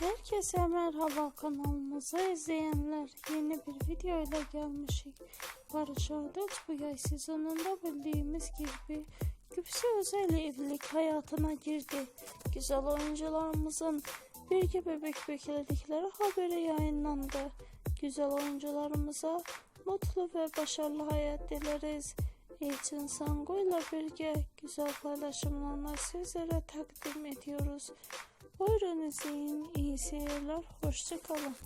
Herkese merhaba kanalımıza izleyenler. Yeni bir video ile gelmişik. Barış Arduç bu yay sezonunda bildiğimiz gibi Güpse özel evlilik hayatına girdi. Güzel oyuncularımızın bir bebek bekledikleri haberi yayınlandı. Güzel oyuncularımıza mutlu ve başarılı hayat dileriz. Elçin Sango ile birlikte güzel paylaşımlarla sizlere takdim ediyoruz. Buyurun izleyin. İyi seyirler. Hoşçakalın.